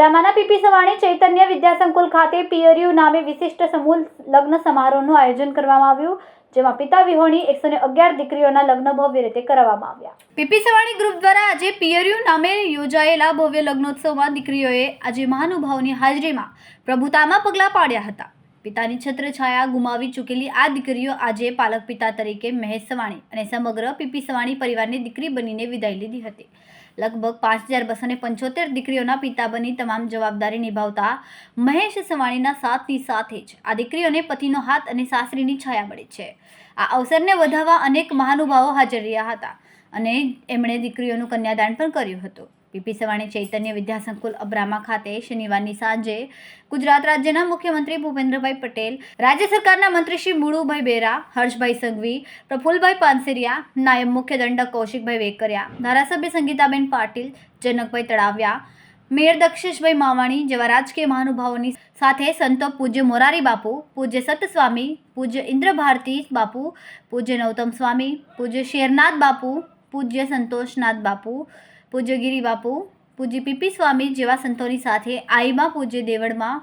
અબ્રામાના PP Savani, Chaitanya વિદ્યાસંકુલ ખાતે પિયરિયુ નામે વિશિષ્ટ સમૂહ લગ્ન સમારોહનું આયોજન કરવામાં આવ્યું, જેમાં પિતા વિહોણી એકસો અગિયાર દીકરીઓના લગ્ન ભવ્ય રીતે કરવામાં આવ્યા. પીપી સવાણી ગ્રુપ દ્વારા આજે પિયરિયુ નામે યોજાયેલા ભવ્ય લગ્નોત્સવમાં દીકરીઓએ આજે મહાનુભાવની હાજરીમાં પ્રભુતામાં પગલાં પાડ્યા હતા. પિતાની છત્રછાયા ગુમાવી ચૂકેલી આ દીકરીઓ આજે પાલક પિતા તરીકે મહેશ સવાણી અને સમગ્ર પીપી સવાણી પરિવારની દીકરી બનીને વિદાય લીધી હતી. લગભગ પાંચ હજાર બસો ને પંચોતેર દીકરીઓના પિતા બની તમામ જવાબદારી નિભાવતા મહેશ સવાણીના સાથની સાથે જ આ દીકરીઓને પતિનો હાથ અને સાસરીની છાયા મળી છે. આ અવસરને વધાવવા અનેક મહાનુભાવો હાજર રહ્યા હતા અને એમણે દીકરીઓનું કન્યાદાન પણ કર્યું હતું. પીપી સવાણી ચૈતન્ય વિદ્યાસંકુલ અબ્રામા ખાતે શનિવારની સાંજે ગુજરાત રાજ્યના મુખ્યમંત્રી ભૂપેન્દ્રભાઈ પટેલ, રાજ્ય સરકારના મંત્રી શ્રી મુળુભાઈ બેરા, હર્ષભાઈ સંઘવી, પ્રફુલભાઈ પાનસેરિયા, નાયબ મુખ્ય દંડક કૌશિકભાઈ વેકરિયા, ધારાસભ્ય સંગીતાબેન પાટીલ, જનકભાઈ તળાવ્યા, મેયર દક્ષેશભાઈ માવાણી જેવા રાજકીય મહાનુભાવોની સાથે સંતો પૂજ્ય મોરારી બાપુ, પૂજ્ય સતસ્વામી, પૂજ્ય ઇન્દ્રભારતી બાપુ, પૂજ્ય નૌતમ સ્વામી, પૂજ્ય શેરનાથ બાપુ, પૂજ્ય સંતોષનાથ બાપુ પૂજ્ય ગિરી પૂજ્ય પીપી સ્વામી જેવા સંતોની સાથે આઈમાં પૂજ્ય દેવળમાં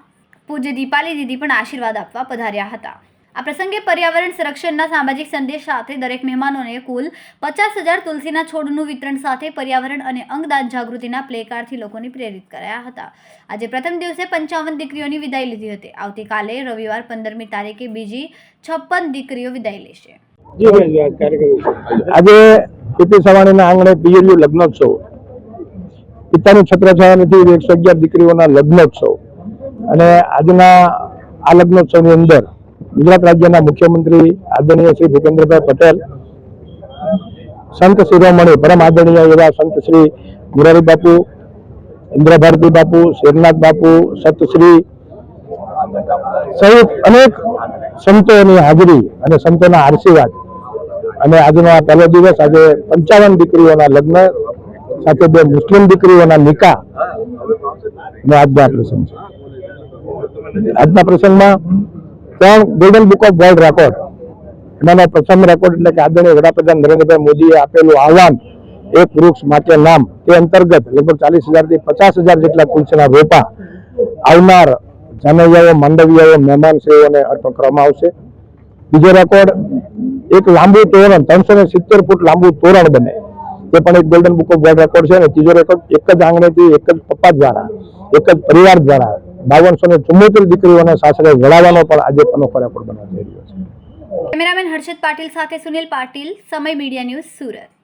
પૂજ્ય દીપાલી દીદી પણ આશીર્વાદ આપવા પધાર્યા હતા. આ પ્રસંગે પર્યાવરણ સંરક્ષણના સામાજિક સંદેશ સાથે દરેક મહેમાનોને કુલ પચાસ હજાર તુલસીના છોડનું વિતરણ સાથે પર્યાવરણ અને અંગદાન જાગૃતિના પ્લેકાર્ડથી લોકોને પ્રેરિત કરાયા હતા. આજે પ્રથમ દિવસે પંચાવન દીકરીઓની વિદાય લીધી હતી. આવતીકાલે રવિવાર પંદરમી તારીખે બીજી છપ્પન દીકરીઓ વિદાય લેશે. આજે આંગણે પિયરિયું લગ્નોત્સવ પિતાની છત્રછાયા નથી એકસો અગિયાર દીકરીઓના લગ્નોત્સવ. અને આજના આ લગ્નોત્સવની અંદર ગુજરાત રાજ્યના મુખ્યમંત્રી આદરણીય શ્રી ભૂપેન્દ્રભાઈ પટેલ, સંત શિરોમણી, પરમ આદરણીય એવા સંત શ્રી મુરારી બાપુ, ઇન્દ્રભારતી બાપુ, શેરનાથ બાપુ સતશ્રી સહિત અનેક સંતોની હાજરી અને સંતોના આશીર્વાદ. અને આજનો આ પહેલો દિવસ આજે પંચાવન દીકરીઓના લગ્ન સાથે બે મુસ્લિમ દીકરીઓના નિકાહ આજના પ્રસંગ છે. આજના પ્રસંગમાં ત્રણ golden book of world record એમાંનો પ્રથમ રેકોર્ડ એટલે કે આદરણીય વડાપ્રધાન નરેન્દ્રભાઈ મોદીએ આપેલું આહવાન, એક વૃક્ષ માટે નામ. તે અંતર્ગત લગભગ ચાલીસ હજારથી પચાસ હજાર જેટલા તુલસીના રોપા આવનાર જાનૈયાઓ, માંડવિયાઓ, મહેમાનશ્રીઓને અર્પણ કરવામાં આવશે. બીજો રેકોર્ડ એક લાંબુ તોરણ, ત્રણસો ને સિત્તેર ફૂટ લાંબુ તોરણ બને. તે પણ એક golden book of world record છે અને ત્રીજો રેકોર્ડ એક જ આંગણેથી એક જ પપ્પા દ્વારા એક જ પરિવાર દ્વારા બાવનસો ને ચુમ્મોતેર દીકરીઓને સાસરે વળાવવાનો પણ આજે અનોખો રેકોર્ડ બનાવી રહ્યો છે. કેમેરામેન હર્ષદ પાટીલ સાથે સુનિલ પાટીલ, સમય મીડિયા ન્યૂઝ સુરત.